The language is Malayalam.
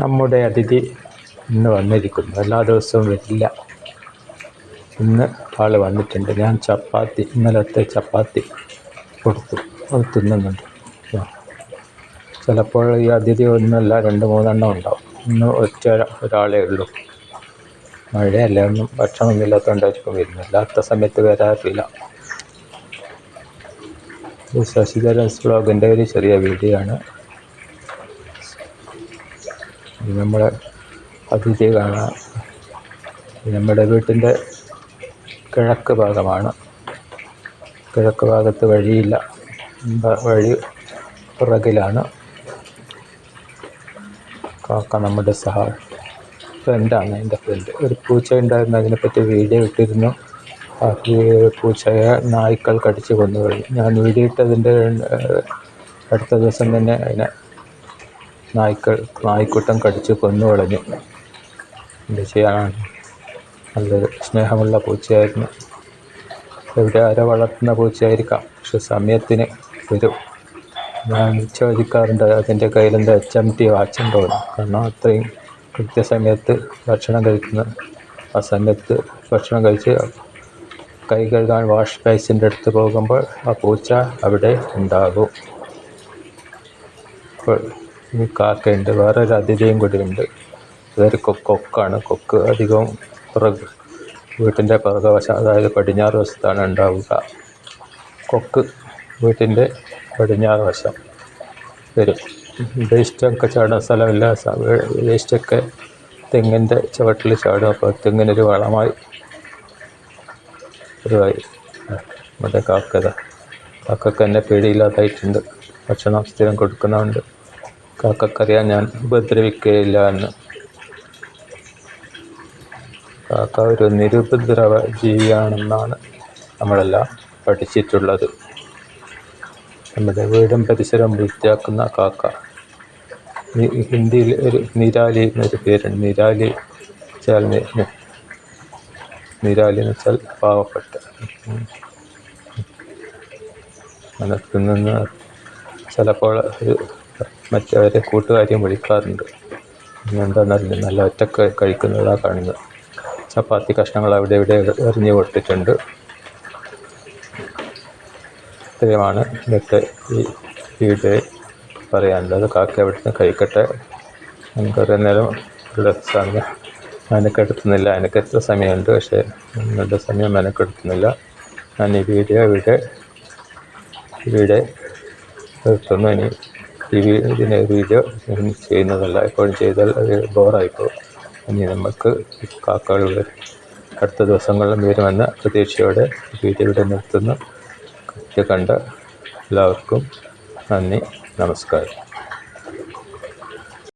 നമ്മുടെ അതിഥി ഇന്ന് വന്നിരിക്കുന്നു. എല്ലാ ദിവസവും വരില്ല ഇന്ന് ആൾ വന്നിട്ടുണ്ട്. ഞാൻ ചപ്പാത്തി ഇന്നലത്തെ ചപ്പാത്തി കൊടുത്തു. അത് തിന്നുന്നുണ്ട്. ചിലപ്പോൾ ഈ അതിഥി ഒന്നല്ല രണ്ട് മൂന്നെണ്ണം ഉണ്ടാവും. ഇന്ന് ഒറ്റ ഒരാളേ ഉള്ളൂ. മഴയല്ല ഒന്നും ഭക്ഷണമൊന്നും ഇല്ലാത്തതുകൊണ്ടായിരിക്കും വരുന്നത്. അല്ലാത്ത സമയത്ത് വരാറില്ല. ഇത് വ്ളോഗിന്റെ ഒരു ചെറിയ വീഡിയോ ആണ് നമ്മുടെ അതിഥി കാണാം. നമ്മുടെ വീട്ടിന്റെ കിഴക്ക് ഭാഗമാണ്. കിഴക്ക് ഭാഗത്ത് വഴിയില്ല. വഴി? പുറകിലാണ്. കാക്ക നമ്മുടെ സഹ ഫ്രണ്ടാണ് എന്റെ ഫ്രണ്ട് ഒരു പൂച്ച ഉണ്ടായിരുന്നു അതിനെപ്പറ്റി വീഡിയോ ഇട്ടിരുന്നു. ആ പൂച്ചയെ നായ്ക്കൾ കടിച്ചു കൊന്നു ഞാൻ വീഡിയോ ഇട്ടതിന്റെ അടുത്ത ദിവസം തന്നെ അതിനെ നായ്ക്കൾ നായ്ക്കൂട്ടം കടിച്ച് കൊന്നു കളഞ്ഞു. എന്ത് ചെയ്യാനാണ്. നല്ലൊരു സ്നേഹമുള്ള പൂച്ചയായിരുന്നു. എവിടെ ആരോ വളർത്തുന്ന പൂച്ചയായിരിക്കാം. പക്ഷെ സമയത്തിന് വരും ഞാൻ ചോദിക്കാറുണ്ട് അതിന്റെ കയ്യിൽ എന്താ എച്ച് എം ടി വാച്ചുണ്ടോ. കാരണം അത്രയും കൃത്യസമയത്ത് ഭക്ഷണം കഴിക്കുന്ന ആ സമയത്ത് ഭക്ഷണം കഴിച്ച് കൈ കഴുകാൻ വാഷ് ബേസിന്റെ അടുത്ത് പോകുമ്പോൾ ആ പൂച്ച അവിടെ ഉണ്ടാകും. ഇപ്പോൾ ഈ കാക്കയുണ്ട്. വേറൊരു അതിഥിയും കൂടി ഉണ്ട്. ഇതൊരു കൊക്കാണ്. കൊക്ക് അധികവും പുറക് വീട്ടിന്റെ പുറകവശം അതായത് പടിഞ്ഞാറ് വശത്താണ് ഉണ്ടാവുക. കൊക്ക് വീട്ടിന്റെ പടിഞ്ഞാറ് വശം വരും. വേസ്റ്റൊക്കെ ചാടാൻ സ്ഥലമില്ല. വേസ്റ്റൊക്കെ തെങ്ങിന്റെ ചുവട്ടിൽ ചാടും. അപ്പോൾ തെങ്ങിനൊരു വളമായി ഒരുവായി നമ്മുടെ കാക്കത കാക്കക്ക് എന്നെ പേടിയില്ലാതായിട്ടുണ്ട്. ഭക്ഷണം സ്ഥിരം കൊടുക്കുന്നതുകൊണ്ട്. കാക്കക്കറിയാൻ ഞാൻ ഉപദ്രവിക്കുകയില്ല എന്ന്. കാക്ക ഒരു നിരുപദ്രവ ജീവിയാണെന്നാണ് നമ്മളെല്ലാം പഠിച്ചിട്ടുള്ളത്. നമ്മുടെ വീടും പരിസരവും വൃത്തിയാക്കുന്ന കാക്ക. ഹിന്ദിയിൽ ഒരു നിരാലി എന്നൊരു പേരുണ്ട്. നിരാലി വെച്ചാൽ നിരാലി എന്ന് വെച്ചാൽ പാവപ്പെട്ട. മനസ്സിൽ നിന്ന് ചിലപ്പോൾ ഒരു മറ്റവരെ കൂട്ടുകാരെയും വിളിക്കാറുണ്ട്. എന്താണെന്നറിയില്ല നല്ല ഒറ്റയ്ക്ക് കഴിക്കുന്നതാണ് കാണുന്നത്. ചപ്പാത്തി കഷ്ണങ്ങൾ അവിടെ ഇവിടെ എറിഞ്ഞു കൊടുത്തിട്ടുണ്ട് ഇത്രയുമാണ് ഇന്നത്തെ ഈ വീഡിയോ പറയാനുള്ളത്. കാക്ക അവിടുന്ന് കഴിക്കട്ടെ? നമുക്ക് കുറേ നേരം ഇവിടെ സമയം മെനക്കെടുത്തുന്നില്ല. എനിക്ക് എത്ര സമയമുണ്ട്? പക്ഷേ നിങ്ങളുടെ സമയം മെനക്കെടുത്തുന്നില്ല. ഞാൻ ഈ വീഡിയോ ഇവിടെ ഇവിടെ നിർത്തുന്നു. ഇനി ഇതിനെ വീഡിയോ ചെയ്യുന്നതല്ല. എപ്പോഴും ചെയ്താൽ അത് ബോറായിപ്പോകും ഇനി നമുക്ക് കാക്കകൾ അടുത്ത ദിവസങ്ങളിലും വരുമെന്ന പ്രതീക്ഷയോടെ വീഡിയോ ഇവിടെ നിർത്തുന്നു. കണ്ട എല്ലാവർക്കും നന്ദി. നമസ്കാരം.